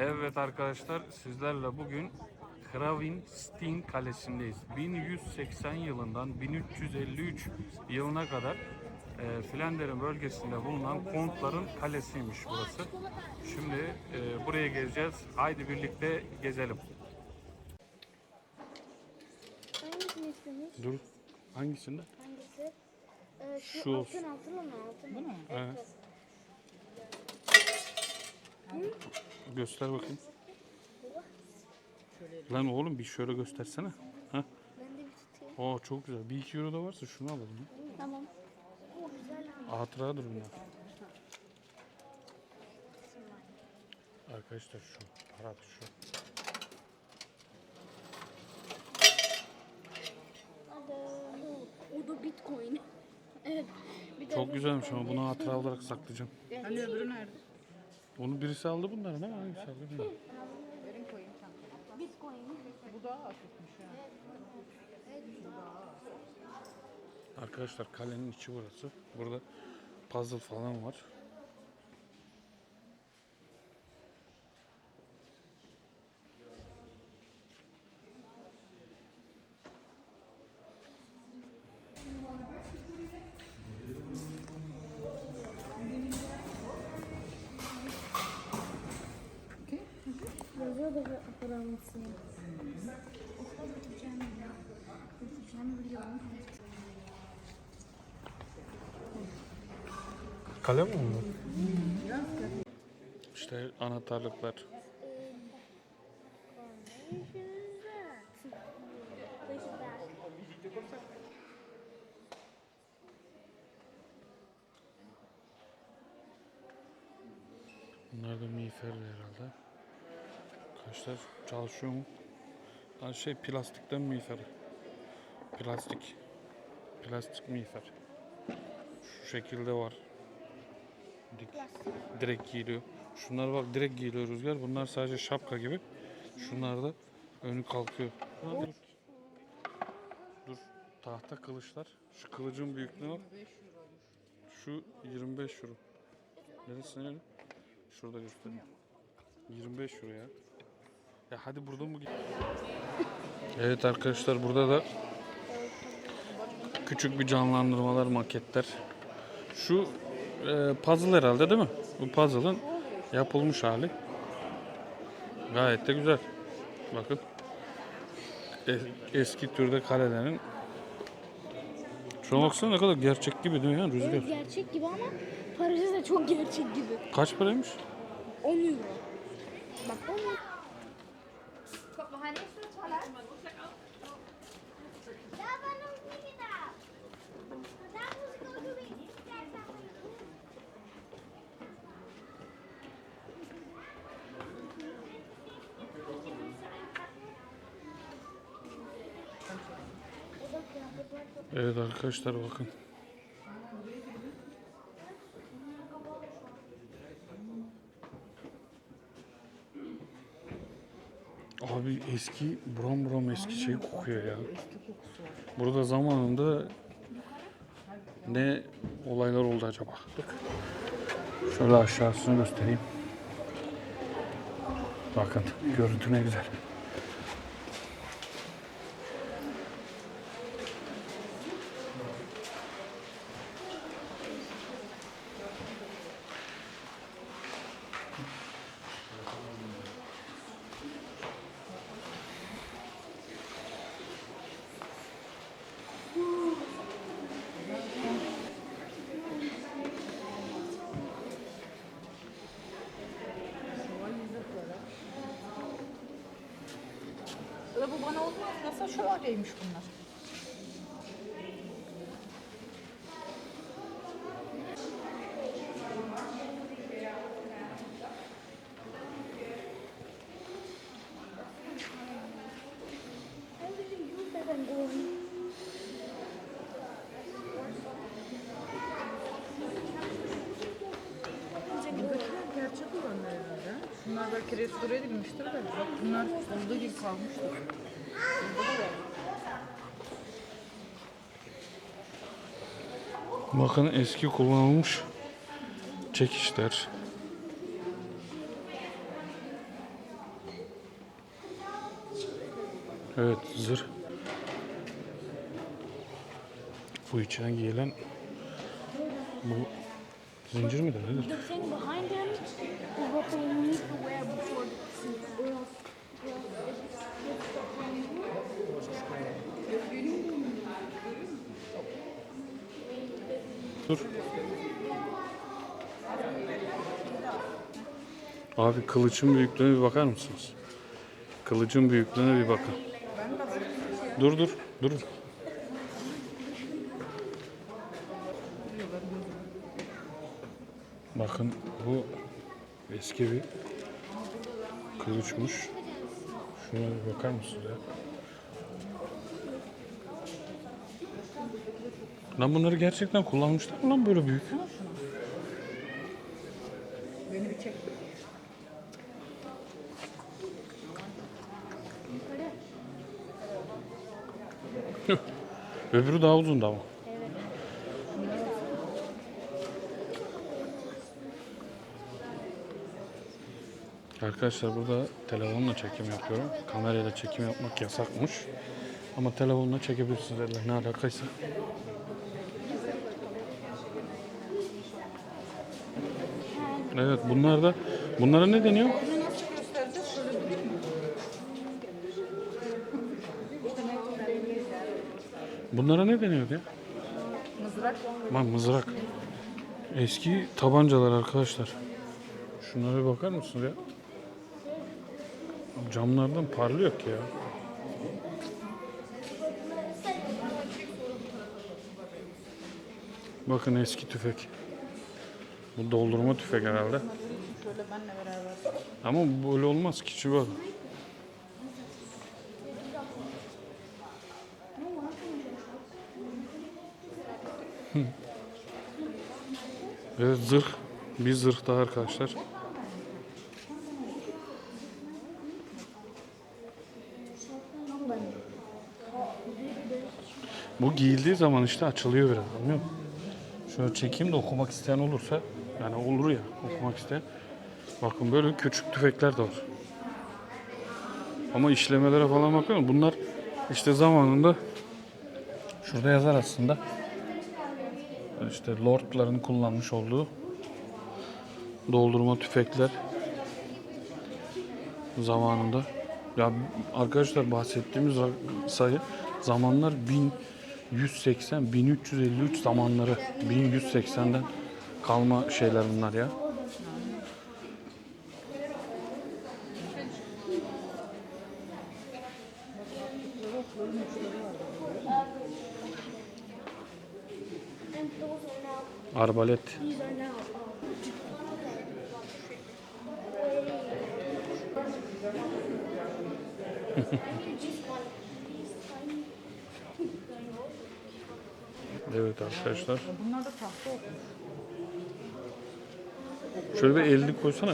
Evet arkadaşlar sizlerle bugün Kravinstein Kalesi'ndeyiz. 1180 yılından 1353 yılına kadar e, Flander'in bölgesinde bulunan kontların kalesiymiş burası. Şimdi e, buraya gezeceğiz. Haydi birlikte gezelim. Hangisini istemiş? Dur. Hangisinde? Hangisi? Ee, şu, Şu altın altın mı? Altın mı? Evet. Göster bakayım. Lan oğlum bir şöyle göstersene. Ha? Ben de bir tutayım. Oo çok güzel. Bir iki euro da varsa şunu alalım. ya. Tamam. O güzel ama. Hatıradır bunlar. Arkadaşlar şu para şu. Hadi. O da bitcoin. evet. Bir de Çok bu güzelmiş ama bunu hatıra olarak saklayacağım. Hani öbürü nerede? Onu birisi aldı bunların ama hangisi aldı bilmiyorum. Verin koyayım çantaya. Bitcoin. Bu daha hafifmiş ha. Arkadaşlar kalenin içi burası. Burada puzzle falan var. Da paramızı. Götüreceğimi biliyorum. Kale mi bunlar? İşte anahtarlıklar. Bunlar da miğferdi herhalde. Arkadaşlar çalışıyor mu? Ha şey plastikten miğfer. Plastik. Plastik miğfer. Şu şekilde var. Dik, direkt giyiliyor. Şunlar bak direkt giyiliyor rüzgar. Bunlar sadece şapka gibi. Şunlar da önü kalkıyor. Dur. Dur. Tahta kılıçlar. Şu kılıcın büyüklüğüne bak. 5 euroymuş. Şu 25 euro. Neresi nerede? Şurada göstereyim. 25 euro ya. Ya hadi buradan mı Evet arkadaşlar burada da küçük bir canlandırmalar, maketler. Şu e, puzzle herhalde değil mi? Bu puzzle'ın yapılmış hali. Gayet de güzel. Bakın. Es- eski türde kalelerin Şuna baksana ne kadar gerçek gibi değil mi ya Rüzgar? Evet gerçek gibi ama parası da çok gerçek gibi. Kaç paraymış? 10 euro. Bak 10 euro. Evet arkadaşlar bakın. Abi eski buram buram eski şey kokuyor ya. Burada zamanında ne olaylar oldu acaba? Şöyle aşağısını göstereyim. Bakın görüntü ne güzel. Ulan bu bana olmaz. Nasıl şövaleymiş bunlar? Bakın eski kullanılmış çekişler. Evet zırh. Bu içine giyilen bu zincir midir nedir? Dur. Abi kılıçın büyüklüğüne bir bakar mısınız? Kılıcın büyüklüğüne bir bakın. Dur dur dur. Bakın bu eski bir kılıçmış. Şuna bir bakar mısınız ya? Lan bunları gerçekten kullanmışlar mı lan böyle büyük? Beni bir çek. Öbürü daha uzundu ama. Arkadaşlar burada telefonla çekim yapıyorum. Kamerayla çekim yapmak yasakmış. Ama telefonla çekebilirsiniz eller ne alakaysa. Evet bunlar da bunlara ne deniyor? Bunlara ne deniyor ya? Mızrak. Lan mızrak. Eski tabancalar arkadaşlar. Şunlara bir bakar mısınız ya? Camlardan parlıyor ki ya. Bakın eski tüfek. Bu doldurma tüfek herhalde. Şöyle benle beraber. Ama bu böyle olmaz ki. Hı. Evet zırh. Bir zırh daha arkadaşlar. Bu giyildiği zaman işte açılıyor biraz anlıyor musun? Şöyle çekeyim de okumak isteyen olursa yani olur ya okumak isteyen. Bakın böyle küçük tüfekler de var. Ama işlemelere falan bakıyorum. Bunlar işte zamanında şurada yazar aslında. İşte lordların kullanmış olduğu doldurma tüfekler zamanında. Ya arkadaşlar bahsettiğimiz sayı zamanlar 1180 1353 zamanları 1180'den kalma şeyler bunlar ya. Arbalet. Evet arkadaşlar. Bunlar da tahta okumuş. Şöyle bir elini koysana.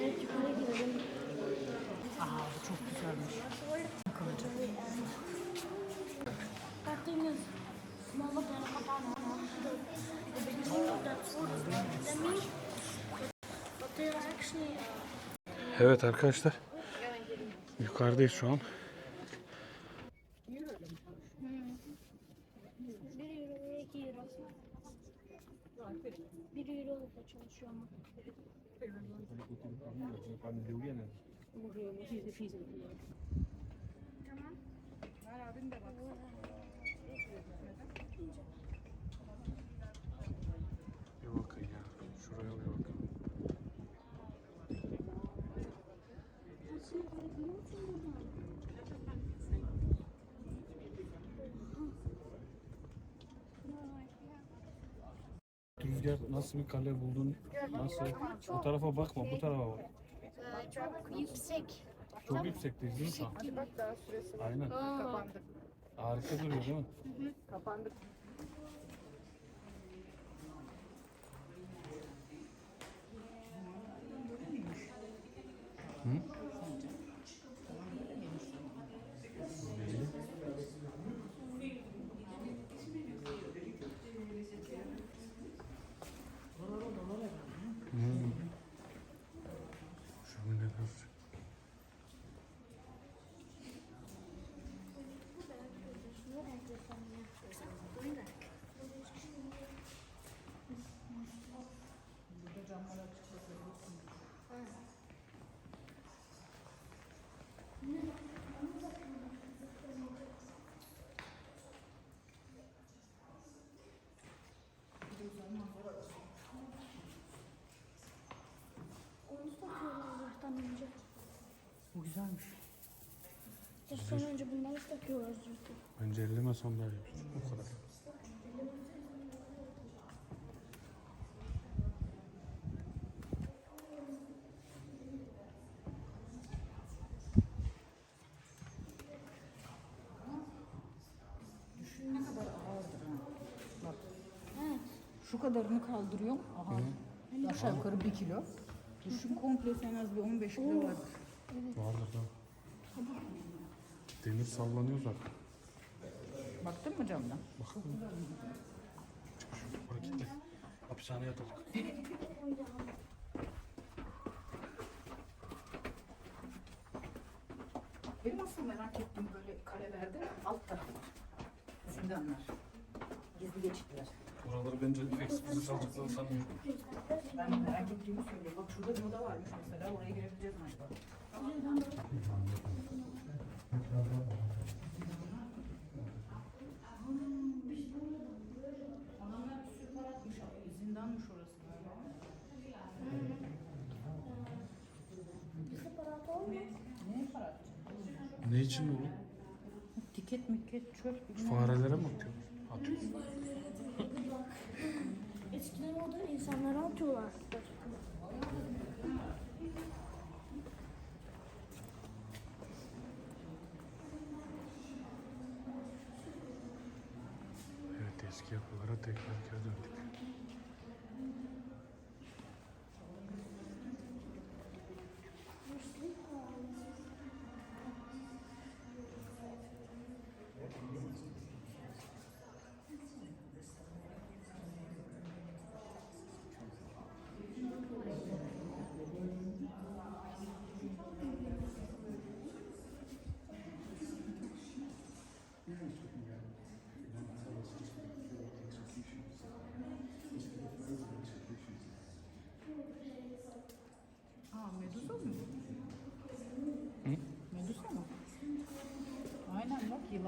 Evet, yukarı gidelim. Aa bu çok güzelmiş. Kılıcı. That thing is smaller than a katana. The, the beginning of that sword is bigger than me. But, but they're actually uh, Evet arkadaşlar. Yukarıdayız şu an. bir euro, iki euro. Bir euro da çalışıyor ama. Tamam. Bir bakın ya. Şuraya bir bakın. Rüzgar nasıl bir kale buldun? Nasıl? Bu tarafa bakma, bu tarafa bak. Çok yüksek. Çok yüksekteyiz değil mi şu an? Hadi bak daha süresi var. Aynen. Kapandık. Harika duruyor değil mi? Kapandık. sa niya. Zırhtan önce bunları takıyorlar zırhı. Bence elleme sandalye. O kadar. Düşün ne kadar ağırdır ha. Bak Evet. şu kadarını kaldırıyorum. Aha. Aşağı yukarı bir kilo. Düşün komplesi en az bir 15 kilo vardır. Vardır da. Demir sallanıyor zaten. Baktın mı camdan? Bakalım. Çık şu hareketli. Hapishaneye atıldık. Benim asıl merak ettiğim böyle karelerde alt tarafı. Zindanlar. Gizli geçitler. Oraları bence eksplosif alacaklarını sanmıyorum. Ben merak ettiğimi söylüyorum. Bak şurada bir oda varmış mesela. Oraya girebileceğiz mi acaba? Adamlar bir sürü para atmış. Zindanmış orası galiba. Para atacak? Ne için oğlum? Tiket miket çöp bilmem. Farelere mi atıyor? Atıyor. Eskiden orada insanlara atıyorlar. Evet eski yapılara tekrar geri döndük.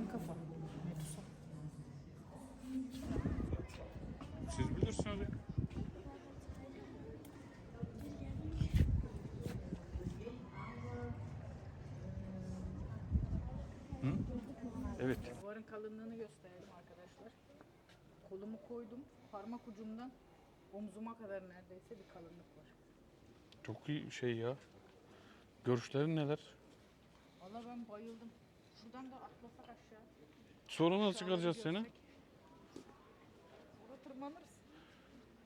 Yılan kafa. Medusa. Siz bilirsiniz. Hı? Evet. Duvarın kalınlığını gösterelim arkadaşlar. Kolumu koydum. Parmak ucumdan omzuma kadar neredeyse bir kalınlık var. Çok iyi şey ya. Görüşlerin neler? Valla ben bayıldım. Şuradan da atlasak aşağı. Sonra nasıl çıkaracağız seni? Orada tırmanırız.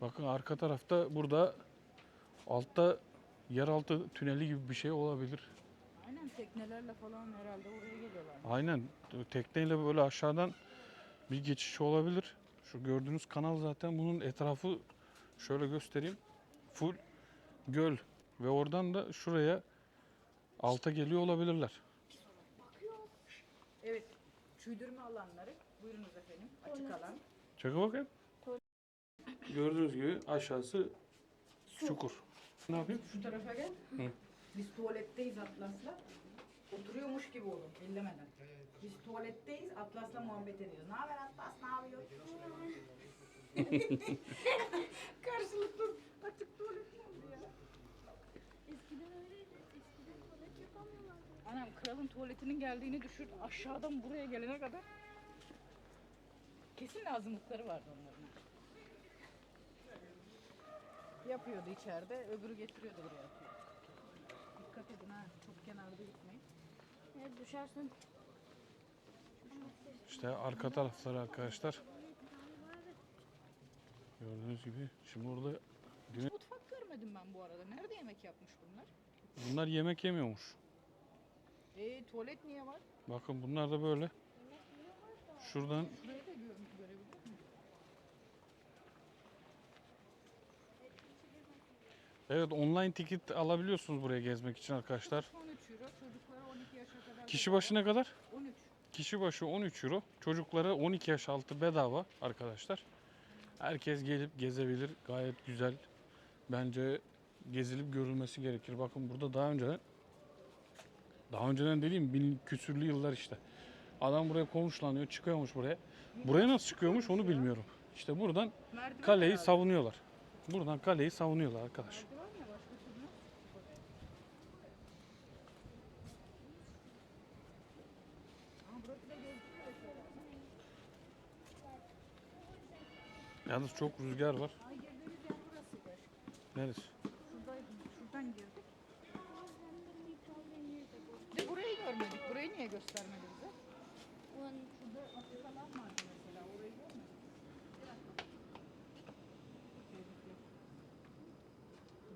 Bakın arka tarafta burada altta yeraltı tüneli gibi bir şey olabilir. Aynen teknelerle falan herhalde oraya geliyorlar. Aynen tekneyle böyle aşağıdan bir geçiş olabilir. Şu gördüğünüz kanal zaten bunun etrafı şöyle göstereyim. Full göl ve oradan da şuraya alta geliyor olabilirler. Çüydürme alanları. Buyurunuz efendim. Açık alan. Çek bakayım. Gördüğünüz gibi aşağısı çukur. Ne yapayım? Şu tarafa gel. Hı. Biz tuvaletteyiz Atlas'la. Oturuyormuş gibi olun ellemeden. Biz tuvaletteyiz Atlas'la muhabbet ediyoruz. Ne haber Atlas ne yapıyor? Karşılıklı açık tuvalet mi oldu ya? Eskiden öyleydi. Eskiden tuvalet yapamıyorlardı. Anam kralın tuvaletinin geldiğini düşün. Aşağıdan buraya gelene kadar kesin lazımlıkları vardı onların. Yapıyordu içeride, öbürü getiriyordu buraya atıyor. Dikkat edin ha, çok kenarda gitmeyin. Evet düşersin. İşte arka tarafları arkadaşlar. Gördüğünüz gibi şimdi orada Mutfak görmedim ben bu arada. Nerede yemek yapmış bunlar? bunlar yemek yemiyormuş. E tuvalet niye var? Bakın bunlar da böyle. Şuradan Şurayı da gö görebilir miyim? evet online ticket alabiliyorsunuz buraya gezmek için arkadaşlar. 13 euro, çocuklara 12 yaşa kadar Kişi başı ne kadar? 13. Kişi başı 13 euro. Çocuklara 12 yaş altı bedava arkadaşlar. Herkes gelip gezebilir. Gayet güzel. Bence gezilip görülmesi gerekir. Bakın burada daha önceden daha önceden dediğim bin küsürlü yıllar işte. Adam buraya konuşlanıyor, çıkıyormuş buraya. Buraya nasıl çıkıyormuş onu bilmiyorum. İşte buradan kaleyi savunuyorlar. Buradan kaleyi savunuyorlar arkadaş. Yalnız çok rüzgar var. Neresi? Şuradaydı. Şuradan girdik. De burayı Burayı niye göstermedi bize? Şurada falan vardı mesela. Orayı görmedik.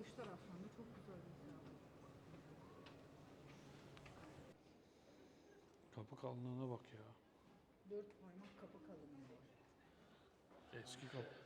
Dış taraftan da çok güzel mesela. Kapı kalınlığına bak ya. Dört parmak kapı kalınlığı var. Eski kapı.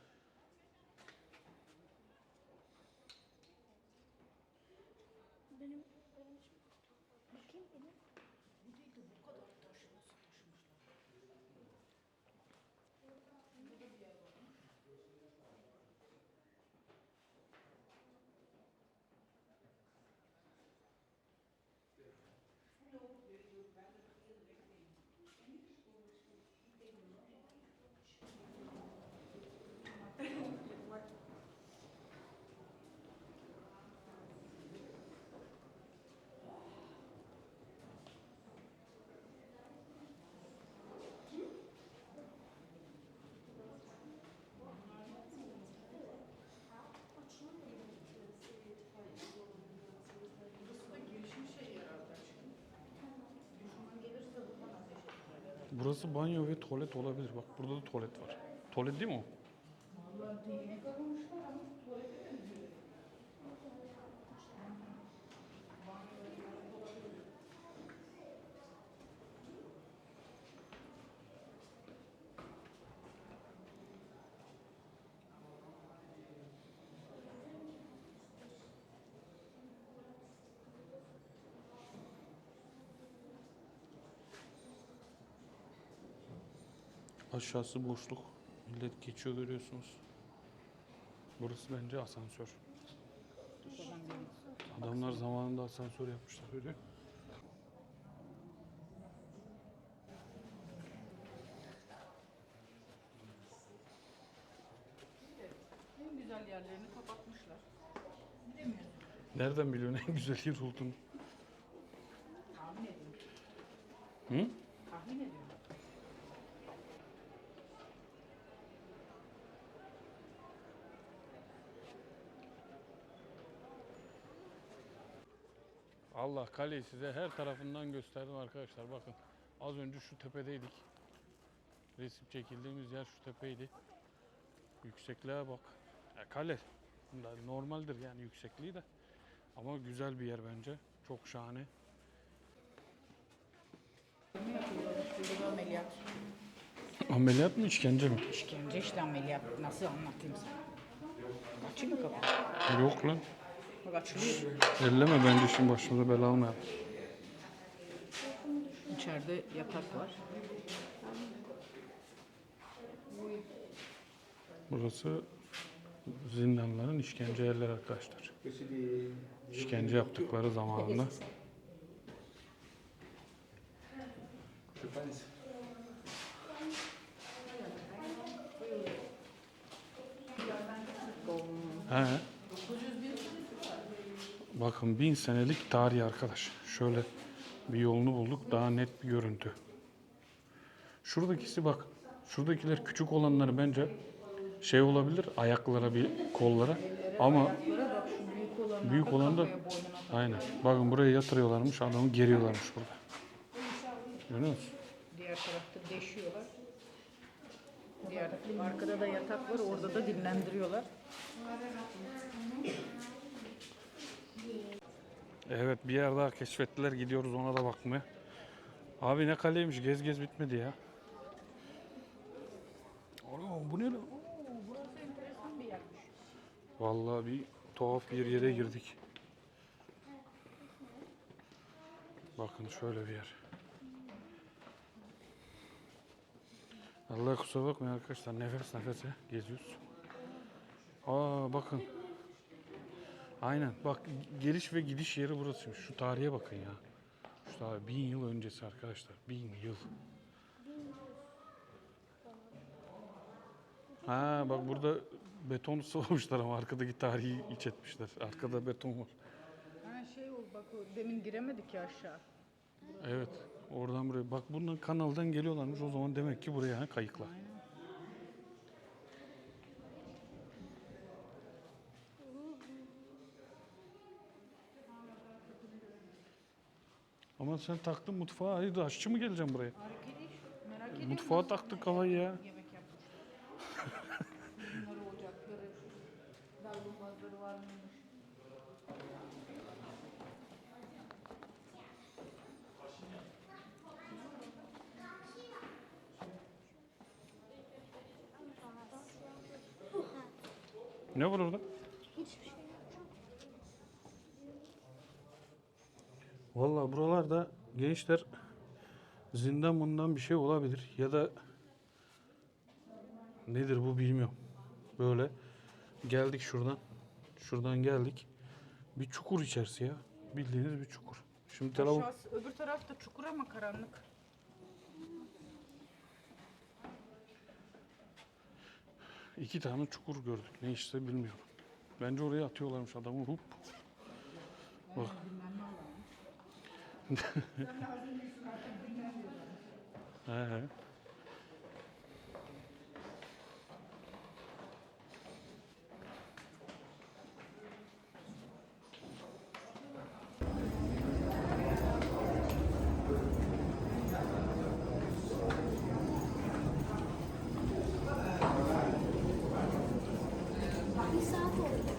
Burası banyo ve tuvalet olabilir. Bak burada da tuvalet var. Tuvalet değil mi o? Aşağısı boşluk. Millet geçiyor görüyorsunuz. Burası bence asansör. Adamlar zamanında asansör yapmışlar öyle. En güzel yerlerini kapatmışlar. Bilemiyorum. Nereden biliyorsun en güzel yer olduğunu? Tahmin ediyorum. Hı? Tahmin ediyorum. Allah kaleyi size her tarafından gösterdim arkadaşlar. Bakın az önce şu tepedeydik. Resim çekildiğimiz yer şu tepeydi. Yüksekliğe bak. Ya kale normaldir yani yüksekliği de. Ama güzel bir yer bence. Çok şahane. Ameliyat? Ameliyat mı işkence mi? İşkence işte ameliyat. Nasıl anlatayım sana? Açayım mı kapıyı? Yok lan. Bak açılıyor. Elleme bence şimdi başımıza bela almayalım. İçeride yatak var. Burası zindanların işkence yerleri arkadaşlar. İşkence yaptıkları zamanında. He. Bakın bin senelik tarih arkadaş. Şöyle bir yolunu bulduk. Daha net bir görüntü. Şuradakisi bak. Şuradakiler küçük olanları bence şey olabilir. Ayaklara bir kollara. Ama büyük olan da aynen. Bakın buraya yatırıyorlarmış. Adamı geriyorlarmış burada. Görüyor musun? Diğer tarafta deşiyorlar. Diğer arkada da yatak var. Orada da dinlendiriyorlar. Evet bir yer daha keşfettiler. Gidiyoruz ona da bakmaya. Abi ne kaleymiş. Gez gez bitmedi ya. Oğlum bu ne lan? Burası enteresan bir yermiş. Vallahi bir tuhaf bir yere girdik. Bakın şöyle bir yer. Allah kusura bakmayın arkadaşlar nefes nefese geziyoruz. Aa bakın. Aynen. Bak geliş ve gidiş yeri burasıymış. Şu tarihe bakın ya. Şu tarih bin yıl öncesi arkadaşlar. Bin yıl. Ha bak burada beton sıvamışlar ama arkadaki tarihi iç etmişler. Arkada beton var. Ha şey oldu bak o demin giremedik ya aşağı. Evet. Oradan buraya. Bak bunun kanaldan geliyorlarmış. O zaman demek ki buraya ha, kayıklar. Aynen. Ama sen taktın mutfağa. Haydi aşçı mı geleceğim buraya? Değil. Merak ediyorum. Mutfağa nasıl taktı kafayı ya. Yemek. Bunları ocakları, davlumbazları var mıymış? Ne var orada? Hiçbir şey yok. Vallahi buralarda gençler zindan bundan bir şey olabilir ya da nedir bu bilmiyorum. Böyle geldik şuradan. Şuradan geldik. Bir çukur içerisi ya. Bildiğiniz bir çukur. Şimdi telefon Aşağısı, öbür tarafta çukur ama karanlık. iki tane çukur gördük. Ne işte bilmiyorum. Bence oraya atıyorlarmış adamı. Hup. Bak. He he. Bir saat oldu.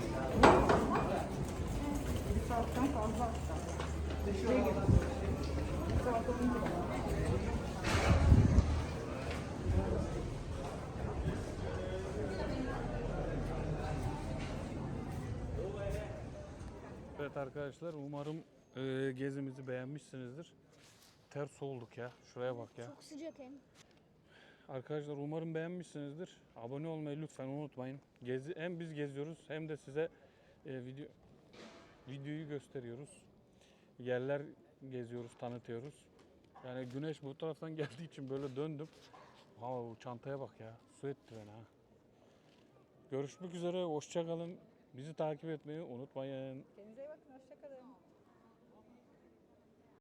Bir saatten fazla hatta. Şuraya gidin. Bir saat olunca. Evet arkadaşlar umarım e, gezimizi beğenmişsinizdir. Ters olduk ya. Şuraya bak ya. Çok sıcak hem. Arkadaşlar umarım beğenmişsinizdir. Abone olmayı lütfen unutmayın. Gezi, hem biz geziyoruz hem de size e, video videoyu gösteriyoruz. Yerler geziyoruz, tanıtıyoruz. Yani güneş bu taraftan geldiği için böyle döndüm. Ha bu çantaya bak ya. Su etti beni ha. Görüşmek üzere. Hoşça kalın. Bizi takip etmeyi unutmayın. Kendinize iyi bakın. Hoşçakalın.